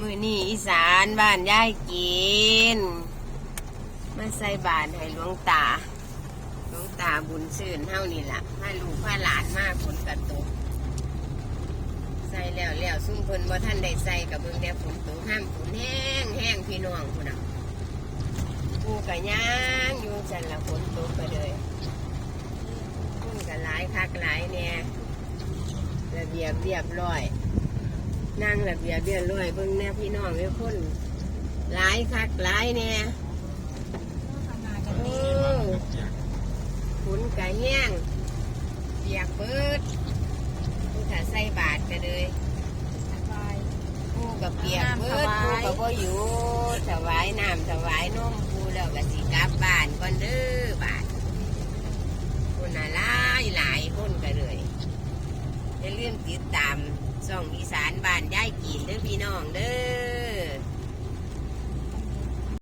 มือนี่อีสานบ้านยายกินมาใส่บาตรให้หลวงตา หลวงตาบุญซื่นเท่านี่ล่ะพาลูกพาหลานมากฝนกระตกใส่แล้วแล้วซุ่มเพิ่นว่าท่านได้ใส่กับเบิ่งแต่ฝนตกห้ามฝนแห้งแห้งพี่น้องพุ่นน่ะกูกะย่างอยู่จันละฝนตกไปเลยพุ่นกะหลายคักหลายเนี่ยระเบียบเรียบร้อย นั่งระเบียบเรียบร้อยเบิ่งแน่พี่น้องเอ้ยคนหลายคักหลายเนี่ยทำงานกันโอ้ดีฝนกะแห้งเปียกเบิดกูถ้าใส่บาทก็เลยสบายปูกับเปียกเบิดปูกับพ่อยู่ถวายน้ำถวายนมปูแล้วก็สิกลับบ้านก่อนเด้อบาทคนน่ะหลายหลายคนก็เลยอย่าลืม ติดตามส่องอีสานบ้านยายกีนเด้อพี่น้องเด้อ